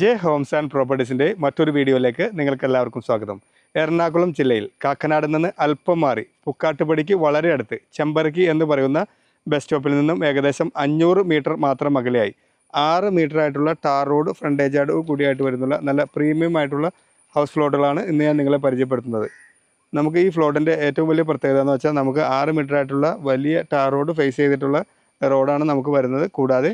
J Holmes and പ്രോപ്പർട്ടീസിന്റെ മറ്റൊരു വീഡിയോയിലേക്ക് നിങ്ങൾക്ക് എല്ലാവർക്കും സ്വാഗതം. എറണാകുളം ജില്ലയിൽ കാക്കനാട് നിന്ന് അല്പം മാറി പുക്കാട്ടുപടിക്ക് വളരെ അടുത്ത് ചെമ്പരക്കി എന്ന് പറയുന്ന ബസ് സ്റ്റോപ്പിൽ നിന്നും ഏകദേശം അഞ്ഞൂറ് മീറ്റർ മാത്രം അകലെയായി. ആറ് മീറ്റർ ആയിട്ടുള്ള ടാർ റോഡ് ഫ്രണ്ടേജാട് കൂടിയായിട്ട് വരുന്നുള്ള നല്ല പ്രീമിയം ആയിട്ടുള്ള ഹൗസ് ഫ്ലോട്ടുകളാണ് ഇന്ന് ഞാൻ നിങ്ങളെ പരിചയപ്പെടുത്തുന്നത്. നമുക്ക് ഈ ഫ്ലോട്ടിന്റെ ഏറ്റവും വലിയ പ്രത്യേകത എന്ന് വെച്ചാൽ നമുക്ക് ആറ് മീറ്റർ ആയിട്ടുള്ള വലിയ ടാർ റോഡ് ഫേസ് ചെയ്തിട്ടുള്ള റോഡാണ് നമുക്ക് വരുന്നത്. കൂടാതെ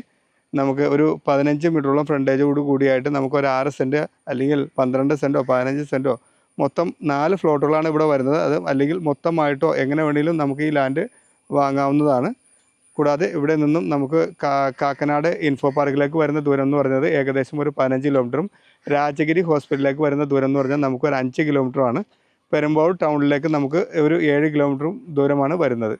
നമുക്ക് ഒരു പതിനഞ്ച് മീറ്ററോളം ഫ്രണ്ടേജോട് കൂടിയായിട്ട് നമുക്ക് ഒരു ആറ് സെന്റ് അല്ലെങ്കിൽ പന്ത്രണ്ട് സെന്റോ പതിനഞ്ച് സെന്റോ മൊത്തം നാല് ഫ്ലോട്ടുകളാണ് ഇവിടെ വരുന്നത്. അത് അല്ലെങ്കിൽ മൊത്തമായിട്ടോ എങ്ങനെ വേണമെങ്കിലും നമുക്ക് ഈ ലാൻഡ് വാങ്ങാവുന്നതാണ്. കൂടാതെ ഇവിടെ നിന്നും നമുക്ക് കാക്കനാട് ഇൻഫോ പാർക്കിലേക്ക് വരുന്ന ദൂരം എന്ന് പറയുന്നത് ഏകദേശം ഒരു പതിനഞ്ച് കിലോമീറ്ററും രാജഗിരി ഹോസ്പിറ്റലിലേക്ക് വരുന്ന ദൂരം എന്ന് പറഞ്ഞാൽ നമുക്ക് ഒരു അഞ്ച് കിലോമീറ്ററുമാണ് പെരുമ്പാവൂർ ടൗണിലേക്ക് നമുക്ക് ഒരു ഏഴ് കിലോമീറ്ററും ദൂരമാണ് വരുന്നത്.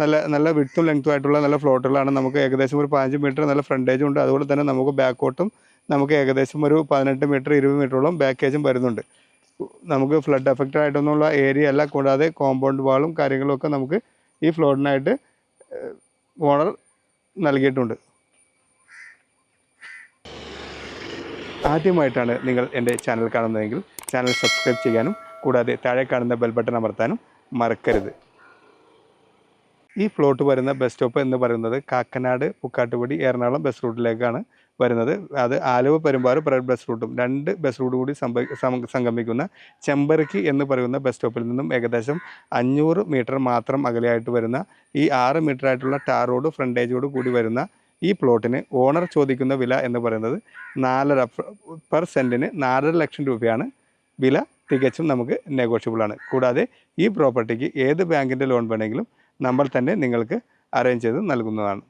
നല്ല നല്ല വിട്ടും ലെങ്ത്തും ആയിട്ടുള്ള നല്ല ഫ്ലോട്ടുകളാണ് നമുക്ക് ഏകദേശം ഒരു പതിനഞ്ച് മീറ്റർ നല്ല ഫ്രണ്ടേജും ഉണ്ട്. അതുപോലെ തന്നെ നമുക്ക് ബാക്കോട്ടും നമുക്ക് ഏകദേശം ഒരു പതിനെട്ട് മീറ്റർ ഇരുപത് മീറ്ററോളം ബാക്കേജും വരുന്നുണ്ട്. നമുക്ക് ഫ്ലഡ് എഫക്റ്റ് ആയിട്ടൊന്നുള്ള ഏരിയ അല്ല. കൂടാതെ കോമ്പൗണ്ട് വാളും കാര്യങ്ങളും ഒക്കെ നമുക്ക് ഈ ഫ്ലോട്ടിനായിട്ട് ഓണർ നൽകിയിട്ടുണ്ട്. ആദ്യമായിട്ടാണ് നിങ്ങൾ എന്റെ ചാനൽ കാണുന്നതെങ്കിൽ ചാനൽ സബ്സ്ക്രൈബ് ചെയ്യാനും കൂടാതെ താഴെ കാണുന്ന ബെൽ ബട്ടൺ അമർത്താനും മറക്കരുത്. ഈ ഫ്ലോട്ട് വരുന്ന ബസ് സ്റ്റോപ്പ് എന്ന് പറയുന്നത് കാക്കനാട് പുക്കാട്ടുപടി എറണാകുളം ബസ് റൂട്ടിലേക്കാണ് വരുന്നത്. അത് ആലുവ പെരുമ്പാറ് പ്രൈവറ്റ് ബസ് റൂട്ടും രണ്ട് ബസ് റൂട്ട് കൂടി സംഗമിക്കുന്ന ചെമ്പറക്കി എന്ന് പറയുന്ന ബസ് സ്റ്റോപ്പിൽ നിന്നും ഏകദേശം അഞ്ഞൂറ് മീറ്റർ മാത്രം അകലെയായിട്ട് വരുന്ന ഈ ആറ് മീറ്റർ ആയിട്ടുള്ള ടാർ റോഡ് ഫ്രണ്ടേജോട് കൂടി വരുന്ന ഈ പ്ലോട്ടിന് ഓണർ ചോദിക്കുന്ന വില എന്ന് പറയുന്നത് നാലര പെർ സെന്റിന് നാലര ലക്ഷം രൂപയാണ്. വില തികച്ചും നമുക്ക് നെഗോഷ്യബിൾ ആണ്. കൂടാതെ ഈ പ്രോപ്പർട്ടിക്ക് ഏത് ബാങ്കിന്റെ ലോൺ വേണമെങ്കിലും നമ്മൾ തന്നെ നിങ്ങൾക്ക് അറേഞ്ച് ചെയ്ത് നൽകുന്നതാണ്.